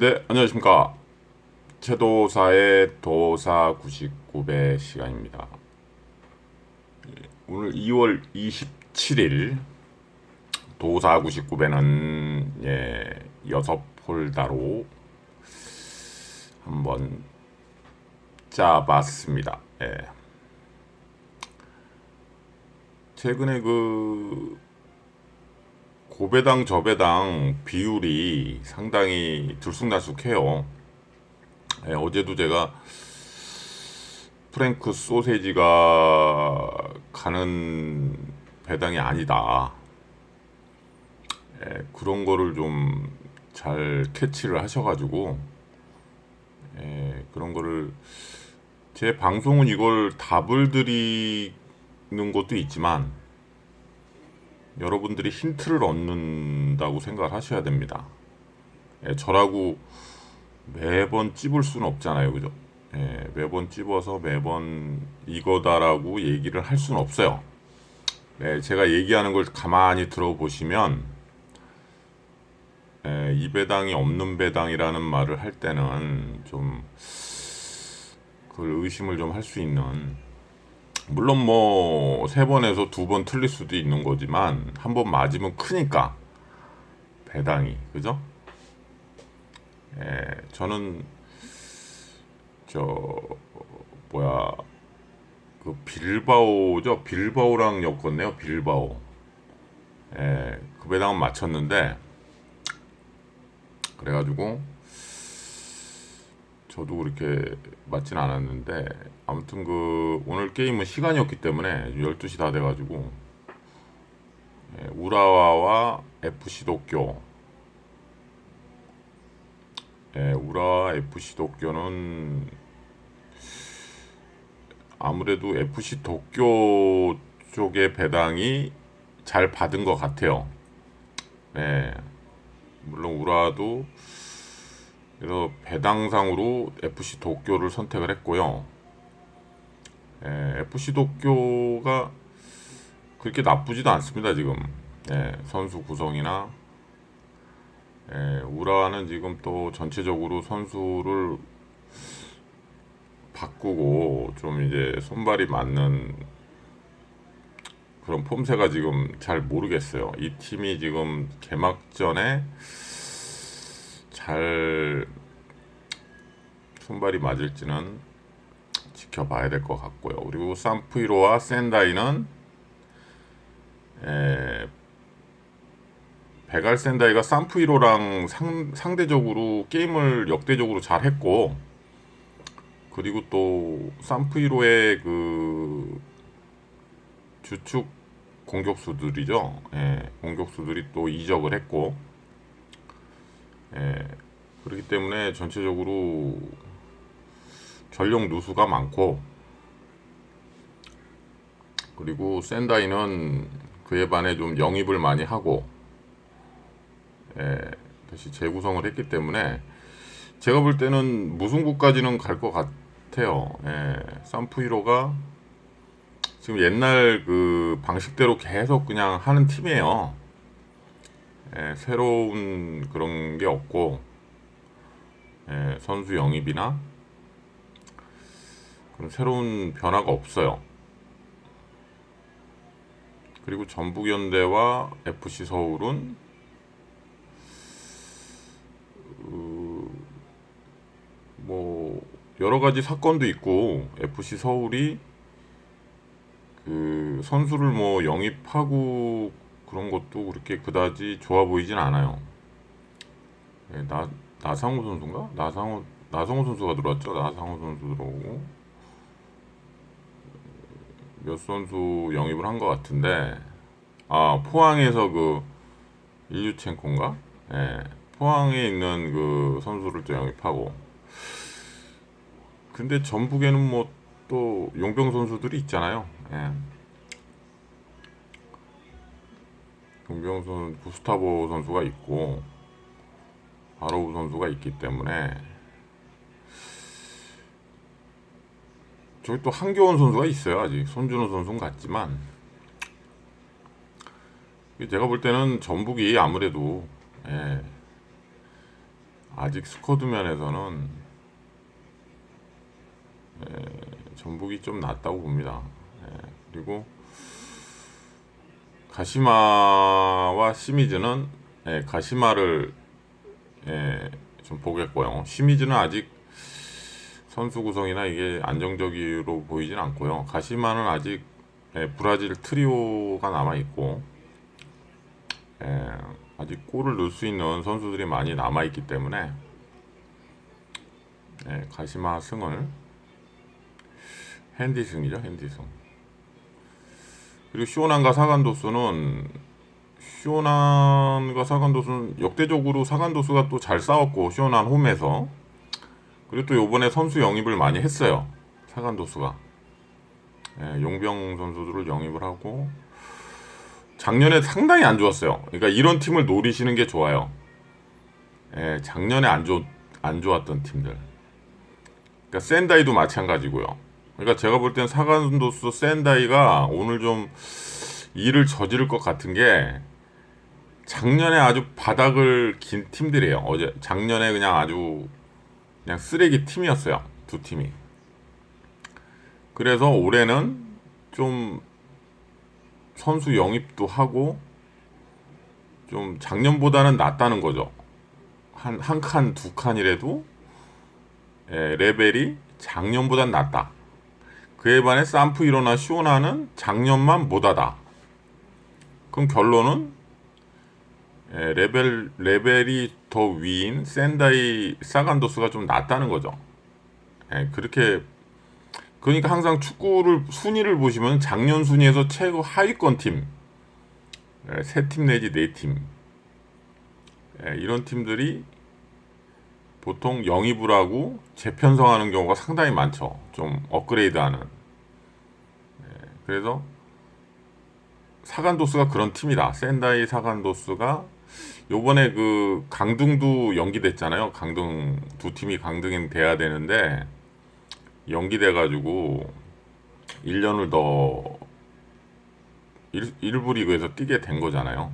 네, 안녕하십니까. 최도사의 도사 99배 시간입니다. 예, 오늘 2월 27일 도사 99배는 예, 여섯 폴다로 한번 짜봤습니다. 예. 최근에 그 고배당 저배당 비율이 상당히 들쑥날쑥해요. 예, 어제도 제가 프랭크 소세지가 가는 배당이 아니다. 예, 그런 거를 좀 잘 캐치를 하셔가지고 예, 그런 거를 제 방송은 이걸 답을 드리는 것도 있지만 여러분들이 힌트를 얻는다고 생각을 하셔야 됩니다. 예, 저라고 매번 찝을 수는 없잖아요, 그죠? 예, 매번 찝어서 매번 이거다라고 얘기를 할 수는 없어요. 예, 제가 얘기하는 걸 가만히 들어보시면 예, 이 배당이 없는 배당이라는 말을 할 때는 좀 그걸 의심을 좀 할 수 있는 물론 뭐 세 번에서 두 번 틀릴 수도 있는 거지만 한 번 맞으면 크니까. 배당이. 그죠? 예, 저는 저 뭐야. 그 빌바오죠? 빌바오랑 엮었네요 빌바오. 예, 그 배당은 맞췄는데 그래가지고 저도 그렇게 맞진 않았는데 아무튼 그 오늘 게임은 시간이었기 때문에 12시 다 돼가지고 예, 우라와와 FC 도쿄 예, 우라와 FC 도쿄는 아무래도 FC 도쿄 쪽의 배당이 잘 받은 것 같아요. 예, 물론 우라도 그래서 배당상으로 FC 도쿄를 선택을 했고요. 예, FC 도쿄가 그렇게 나쁘지도 않습니다 지금 예, 선수 구성이나 예, 우라는 지금 또 전체적으로 선수를 바꾸고 좀 이제 손발이 맞는 그런 폼새가 지금 잘 모르겠어요. 이 팀이 지금 개막전에 잘 손발이 맞을지는 지켜봐야 될 것 같고요. 그리고 산프이로와 센다이는 에, 베갈 센다이가 산프이로랑 상, 상대적으로 게임을 역대적으로 잘 했고 그리고 또 산프이로의 그 주축 공격수들이죠. 예, 공격수들이 또 이적을 했고 예, 그렇기 때문에 전체적으로 전력 누수가 많고 그리고 센다이는 그에 반해 좀 영입을 많이 하고 예, 다시 재구성을 했기 때문에 제가 볼 때는 무승부까지는 갈 것 같아요. 예, 산프이로가 지금 옛날 그 방식대로 계속 그냥 하는 팀이에요. 예, 새로운 그런 게 없고 예, 선수 영입이나 그런 새로운 변화가 없어요. 그리고 전북현대와 FC 서울은 어, 뭐 여러 가지 사건도 있고 FC 서울이 그 선수를 뭐 영입하고 그런 것도 그렇게 그다지 좋아 보이진 않아요. 예, 나 나상호 선수인가? 나상호 나상호 선수가 들어왔죠. 나상호 선수 들어오고 몇 선수 영입을 한 것 같은데 아 포항에서 그 일류첸코인가? 예, 포항에 있는 그 선수를 또 영입하고 근데 전북에는 뭐 또 용병 선수들이 있잖아요. 예. 용병 선 구스타보 선수가 있고 바로우 선수가 있기 때문에 저기 또 한교원 선수가 있어요 아직 손준호 선수는 같지만 제가 볼 때는 전북이 아무래도 예, 아직 스쿼드 면에서는 에, 전북이 좀 낫다고 봅니다. 에, 그리고 가시마와 시미즈는 예, 가시마를 예, 좀 보겠고요. 시미즈는 아직 선수 구성이나 이게 안정적으로 보이진 않고요. 가시마는 아직 예, 브라질 트리오가 남아 있고 예, 아직 골을 넣을 수 있는 선수들이 많이 남아 있기 때문에 예, 가시마 승을 핸디 승이죠, 핸디 승. 그리고 시오난과 사간도스는 시오난과 사간도스는 역대적으로 사간도스가 또 잘 싸웠고 시오난 홈에서 그리고 또 요번에 선수 영입을 많이 했어요. 사간도스가. 예, 용병 선수들을 영입을 하고 작년에 상당히 안 좋았어요. 그러니까 이런 팀을 노리시는 게 좋아요. 예, 작년에 안, 좋, 안 좋았던 팀들. 그러니까 센다이도 마찬가지고요. 그러니까 제가 볼 땐 사간도스 센다이가 오늘 좀 일을 저지를 것 같은 게 작년에 아주 바닥을 긴 팀들이에요. 어제 작년에 그냥 아주 그냥 쓰레기 팀이었어요. 두 팀이. 그래서 올해는 좀 선수 영입도 하고 좀 작년보다는 낫다는 거죠. 한 한 칸, 두 칸이라도 예, 레벨이 작년보단 낫다. 그에 반해 산프 이로나 시오나는 작년만 못하다. 그럼 결론은 예, 레벨 레벨이 더 위인 센다이 사간도스가 좀 낫다는 거죠. 예, 그렇게 그러니까 항상 축구를 순위를 보시면 작년 순위에서 최고 하위권 팀, 예, 세팀 내지 네 팀, 예, 이런 팀들이 보통 영입을 하고 재편성하는 경우가 상당히 많죠. 좀 업그레이드하는. 예, 그래서 사간도스가 그런 팀이다. 센다이 사간도스가 요번에 그 강등도 연기됐잖아요. 강등 두 팀이 강등이 돼야 되는데 연기돼 가지고 1년을 더 일, 일부 리그에서 뛰게 된 거잖아요.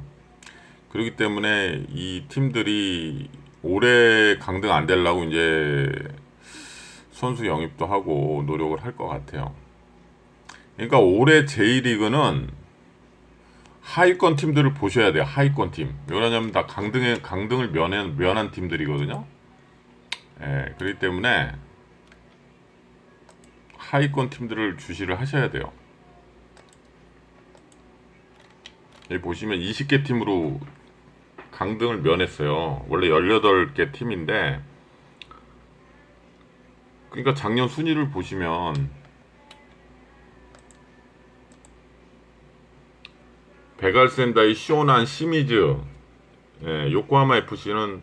그렇기 때문에 이 팀들이 올해 강등 안 되려고 이제 선수 영입도 하고 노력을 할 것 같아요. 그러니까 올해 J리그는 하위권 팀들을 보셔야 돼요. 하위권 팀. 왜냐하면 다 강등에 강등을 면한 면한 팀들이거든요. 예, 그렇기 때문에 하위권 팀들을 주시를 하셔야 돼요. 여기 보시면 20개 팀으로 강등을 면했어요. 원래 18개 팀인데 그러니까 작년 순위를 보시면 베갈센다이 시오난 시미즈 예, 요코하마 FC는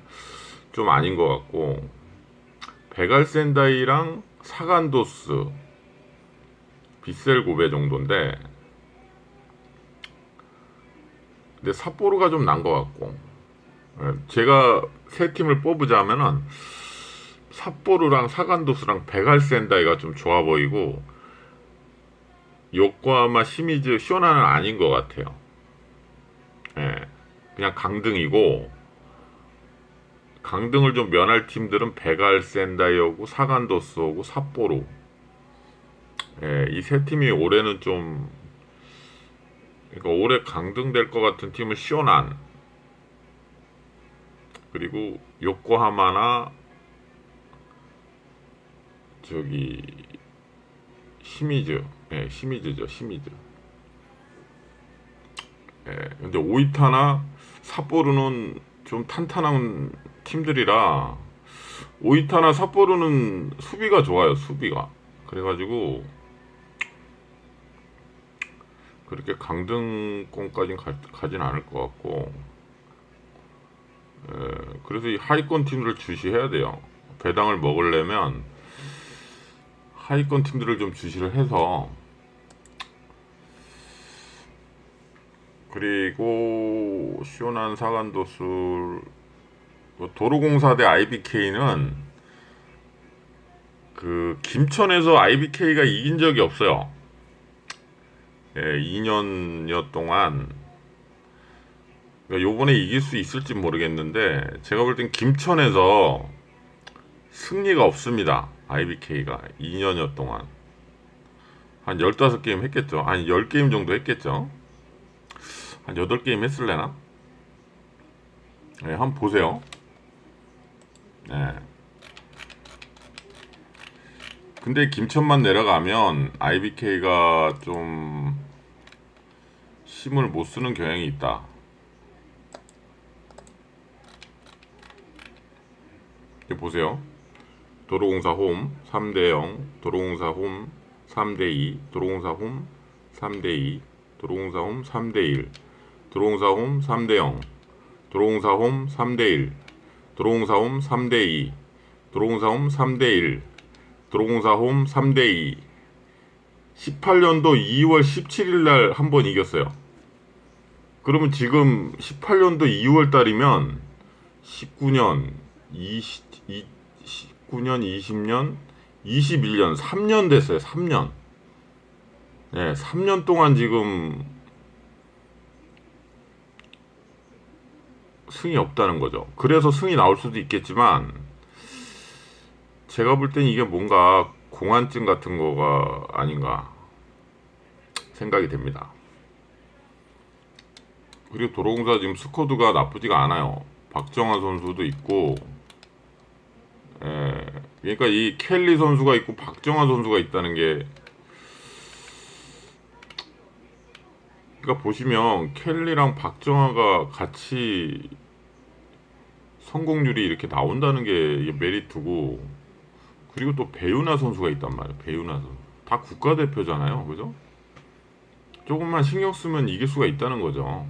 좀 아닌 것 같고 베갈센다이랑 사간도스 비셀 고베 정도인데 근데 삿포로가 좀 난 것 같고 예, 제가 세 팀을 뽑으자면은 삿포로랑 사간도스랑 베갈센다이가 좀 좋아 보이고 요코하마 시미즈 시오나는 아닌 것 같아요. 예, 그냥 강등이고 강등을 좀 면할 팀들은 베갈 센다이오고 사간도스오고 삿포로. 예, 이 세 팀이 올해는 좀 그러니까 올해 강등될 것 같은 팀은 시오난. 그리고 요코하마나 저기 시미즈. 예, 시미즈죠 시미즈 예, 근데 오이타나 삿포로는 좀 탄탄한 팀들이라 오이타나 삿포로는 수비가 좋아요 수비가. 그래가지고 그렇게 강등권까지는 가, 가진 않을 것 같고 예, 그래서 이 하위권 팀들을 주시해야 돼요. 배당을 먹으려면 하위권 팀들을 좀 주시를 해서 그리고 시원한 사간도술 도로공사 대 IBK는 그 김천에서 IBK가 이긴 적이 없어요. 예, 2년여 동안 그러니까 요번에 이길 수 있을지 모르겠는데 제가 볼 땐 김천에서 승리가 없습니다. IBK가 2년여 동안 한 15게임 했겠죠. 한 10게임 정도 했겠죠. 한 8게임 했을래나? 네, 한번 보세요. 네. 근데 김천만 내려가면 IBK가 좀 힘을 못 쓰는 경향이 있다. 여기 보세요. 도로공사 홈 3대 0, 도로공사 홈 3대 2, 도로공사 홈 3대 2, 도로공사 홈 3대 1, 도로공사 홈 3대 0, 도로공사 홈 3대 1, 도로공사 홈 3대 2, 도로공사 홈 3대 1, 도로공사 홈 3대 2. 18년도 2월 17일 날 한 번 이겼어요. 그러면 지금 18년도 2월 달이면 19년, 20, 19년, 20년, 21년, 3년 됐어요. 3년. 네, 3년 동안 지금 승이 없다는 거죠. 그래서 승이 나올 수도 있겠지만 제가 볼 땐 이게 뭔가 공안증 같은 거가 아닌가 생각이 됩니다. 그리고 도로공사 지금 스쿼드가 나쁘지가 않아요. 박정아 선수도 있고, 예, 그러니까 이 켈리 선수가 있고 박정아 선수가 있다는 게, 그러니까 보시면 켈리랑 박정아가 같이 성공률이 이렇게 나온다는 게 메리트고, 그리고 또 배우나 선수가 있단 말이에요. 배우나 선수. 다 국가대표잖아요. 그죠? 조금만 신경 쓰면 이길 수가 있다는 거죠.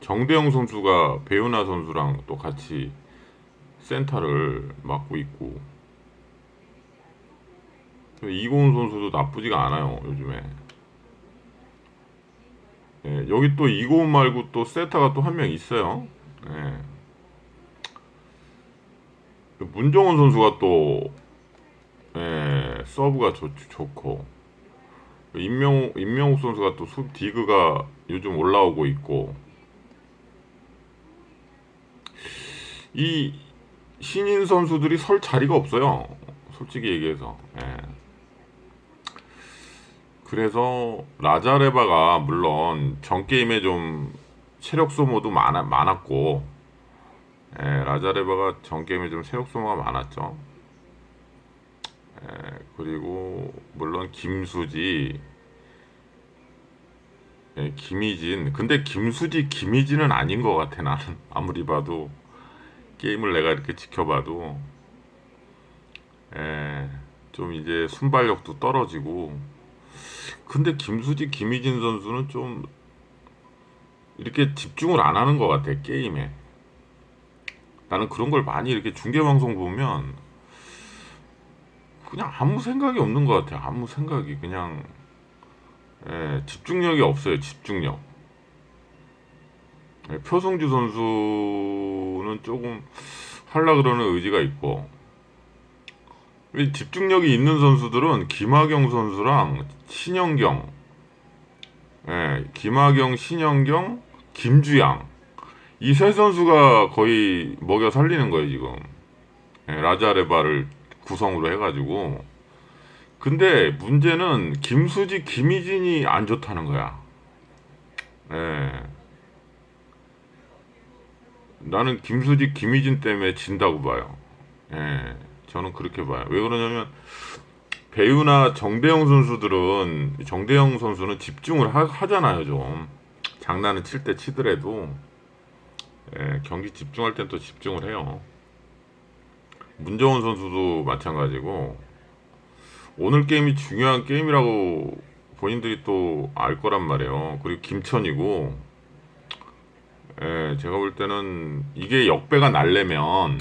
정대영 선수가 배우나 선수랑 또 같이 센터를 맡고 있고 이고은 선수도 나쁘지가 않아요 요즘에 예, 여기 또 이고은 말고 또 세타가 또 한 명 있어요 예. 문정원 선수가 또 예, 서브가 좋, 좋고 임명 임명욱 선수가 또 수, 디그가 요즘 올라오고 있고 이 신인 선수들이 설 자리가 없어요. 솔직히 얘기해서. 예. 그래서 라자레바가 물론 전 게임에 좀 체력 소모도 많아, 많았고 예, 라자레바가 전 게임에 좀 체력 소모가 많았죠. 예, 그리고 물론 김수지. 예, 김희진. 근데 김수지 김희진은 아닌 것 같아 나는. 아무리 봐도 게임을 내가 이렇게 지켜봐도. 예, 좀 이제 순발력도 떨어지고. 근데 김수지 김희진 선수는 좀 이렇게 집중을 안 하는 것 같아 게임에 나는 그런 걸 많이 이렇게 중계 방송 보면 그냥 아무 생각이 없는 것 같아 아무 생각이. 그냥 예, 집중력이 없어요 집중력. 예, 표성주 선수는 조금 하려 그러는 의지가 있고. 이 집중력이 있는 선수들은 김하경 선수랑 신영경, 예, 김하경, 신영경, 김주양 이세 선수가 거의 먹여 살리는 거예요 지금 예, 라자레바를 구성으로 해가지고 근데 문제는 김수지, 김희진이 안 좋다는 거야. 예. 나는 김수지, 김희진 때문에 진다고 봐요. 예, 저는 그렇게 봐요. 왜 그러냐면 배우나 정대영 선수들은 정대영 선수는 집중을 하, 잖아요 좀 장난은 칠때 치더라도 예, 경기 집중할 땐 또 집중을 해요. 문정원 선수도 마찬가지고 오늘 게임이 중요한 게임이라고 본인들이 또 알 거란 말이에요. 그리고 김천이고 예, 제가 볼 때는 이게 역배가 날려면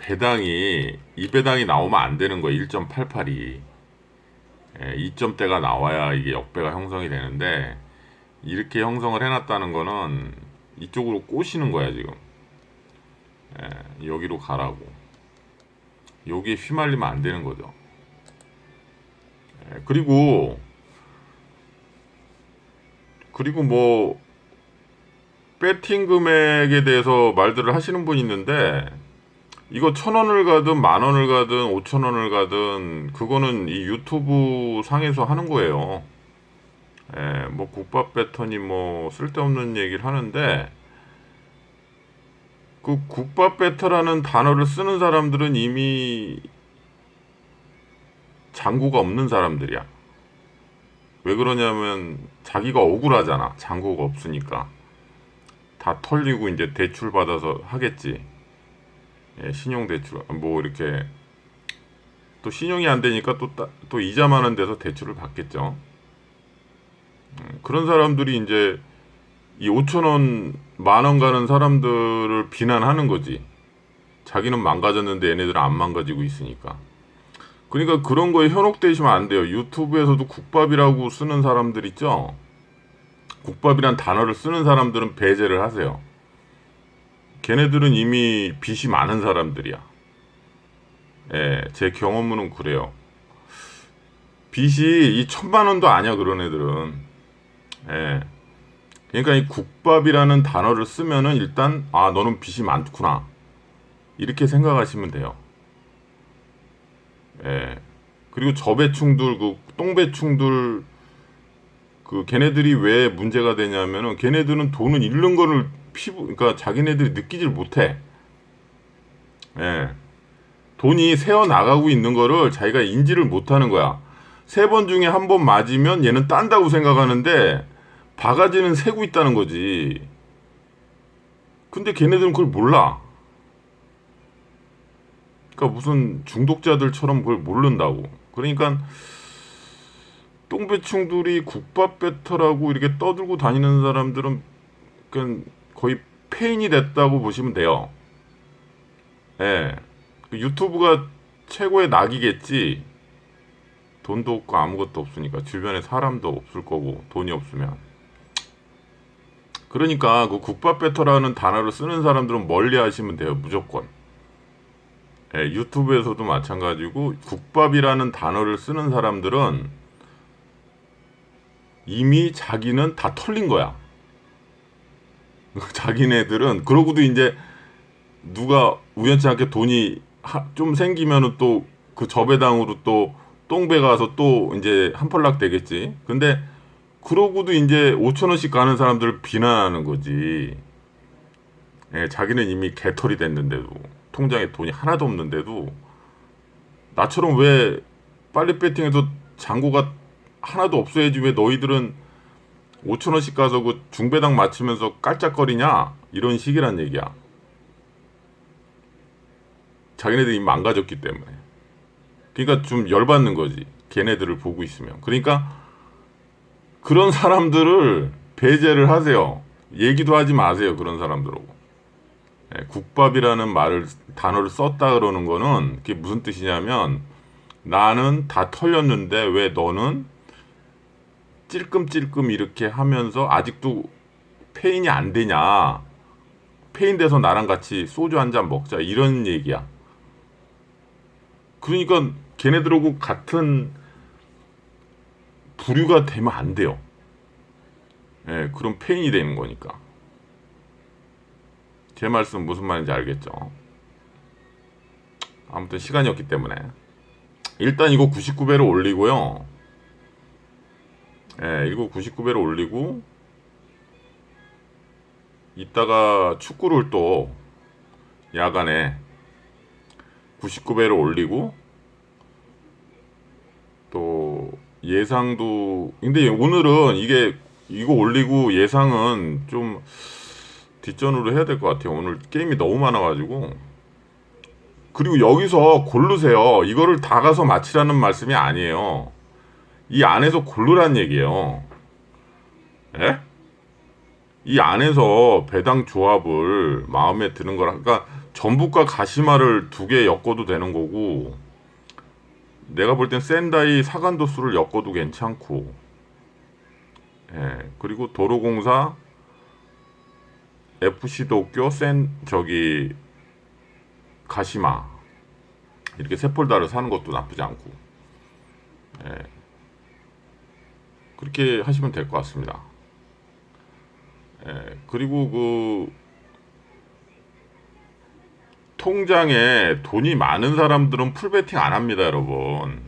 배당이 이 배당이 나오면 안 되는 거예요. 1.88이 예, 2점대가 나와야 이게 역배가 형성이 되는데 이렇게 형성을 해놨다는 거는 이쪽으로 꼬시는 거야 지금. 예, 여기로 가라고. 여기에 휘말리면 안 되는 거죠. 예, 그리고 그리고 뭐 배팅 금액에 대해서 말들을 하시는 분이 있는데 이거 천 원을 가든 만 원을 가든 오천 원을 가든 그거는 이 유튜브 상에서 하는 거예요. 예, 뭐 국밥 배터니 뭐 쓸데없는 얘기를 하는데 그 국밥 배터라는 단어를 쓰는 사람들은 이미 장구가 없는 사람들이야. 왜 그러냐면 자기가 억울하잖아. 장구가 없으니까. 다 털리고 이제 대출 받아서 하겠지. 예, 신용 대출 뭐 이렇게 또 신용이 안 되니까 또또 이자 많은 데서 대출을 받겠죠. 음, 그런 사람들이 이제 이 5천 원, 만 원 가는 사람들을 비난하는 거지. 자기는 망가졌는데 얘네들은 안 망가지고 있으니까. 그러니까 그런 거에 현혹되시면 안 돼요. 유튜브에서도 국밥이라고 쓰는 사람들 있죠. 국밥이란 단어를 쓰는 사람들은 배제를 하세요. 걔네들은 이미 빚이 많은 사람들이야. 예, 제 경험은 그래요. 빚이 이 천만 원도 아니야 그런 애들은. 예. 그러니까 이 국밥이라는 단어를 쓰면은 일단 아 너는 빚이 많구나 이렇게 생각하시면 돼요. 예. 그리고 저배충들 그 똥배충들 그 걔네들이 왜 문제가 되냐면은 걔네들은 돈을 잃는 거를 피부 그러니까 자기네들이 느끼질 못해. 예. 돈이 새어 나가고 있는 거를 자기가 인지를 못 하는 거야. 세 번 중에 한 번 맞으면 얘는 딴다고 생각하는데 바가지는 세고 있다는 거지. 근데 걔네들은 그걸 몰라. 그러니까 무슨 중독자들처럼 그걸 모른다고. 그러니까 똥배충들이 국밥 배터라고 이렇게 떠들고 다니는 사람들은 그냥 거의 페인이 됐다고 보시면 돼요. 예. 그 유튜브가 최고의 낙이겠지. 돈도 없고 아무것도 없으니까 주변에 사람도 없을 거고 돈이 없으면. 그러니까 그 국밥 배터라는 단어를 쓰는 사람들은 멀리 하시면 돼요. 무조건. 예, 유튜브에서도 마찬가지고 국밥이라는 단어를 쓰는 사람들은 이미 자기는 다 털린 거야. 자기네들은 그러고도 이제 누가 우연치 않게 돈이 하, 좀 생기면은 또 그 저배당으로 또 똥배 가서 또 이제 한펄락 되겠지. 근데 그러고도 이제 5천 원씩 가는 사람들을 비난하는 거지. 예, 자기는 이미 개털이 됐는데도 통장에 돈이 하나도 없는데도 나처럼 왜 빨리 배팅해서 잔고가 하나도 없어야지 왜 너희들은 5천 원씩 가서 그 중배당 맞추면서 깔짝거리냐 이런 식이란 얘기야. 자기네들이 망가졌기 때문에. 그러니까 좀 열받는 거지. 걔네들을 보고 있으면. 그러니까 그런 사람들을 배제를 하세요. 얘기도 하지 마세요. 그런 사람들하고. 예, 국밥이라는 말을 단어를 썼다 그러는 거는 그게 무슨 뜻이냐면 나는 다 털렸는데 왜 너는 찔끔찔끔 이렇게 하면서 아직도 페인이 안 되냐? 페인 돼서 나랑 같이 소주 한 잔 먹자 이런 얘기야. 그러니까 걔네들하고 같은 부류가 되면 안 돼요. 예, 그럼 페인이 되는 거니까. 제 말씀 무슨 말인지 알겠죠? 아무튼 시간이 없기 때문에 일단 이거 99배로 올리고요. 예, 이거 99배로 올리고 이따가 축구를 또 야간에 99배로 올리고 또 예상도 근데 오늘은 이게 이거 올리고 예상은 좀 뒷전으로 해야 될 것 같아요. 오늘 게임이 너무 많아가지고 그리고 여기서 고르세요. 이거를 다 가서 맞히라는 말씀이 아니에요. 이 안에서 고르란 얘기예요. 예? 이 안에서 배당 조합을 마음에 드는 거라 그러니까 전북과 가시마를 두 개 엮어도 되는 거고 내가 볼 땐 센다이 사간도수를 엮어도 괜찮고. 예, 그리고 도로공사 FC 도쿄 센 저기 가시마. 이렇게 세 폴다를 사는 것도 나쁘지 않고. 예, 그렇게 하시면 될 것 같습니다. 예, 그리고 그 통장에 돈이 많은 사람들은 풀베팅 안 합니다, 여러분.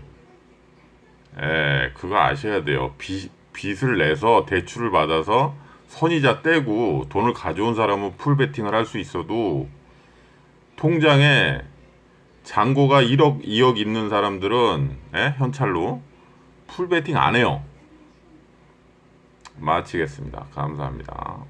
예, 그거 아셔야 돼요. 빚, 빚을 내서 대출을 받아서 선이자 떼고 돈을 가져온 사람은 풀베팅을 할 수 있어도 통장에 잔고가 1억, 2억 있는 사람들은 예? 현찰로 풀베팅 안 해요. 마치겠습니다. 감사합니다.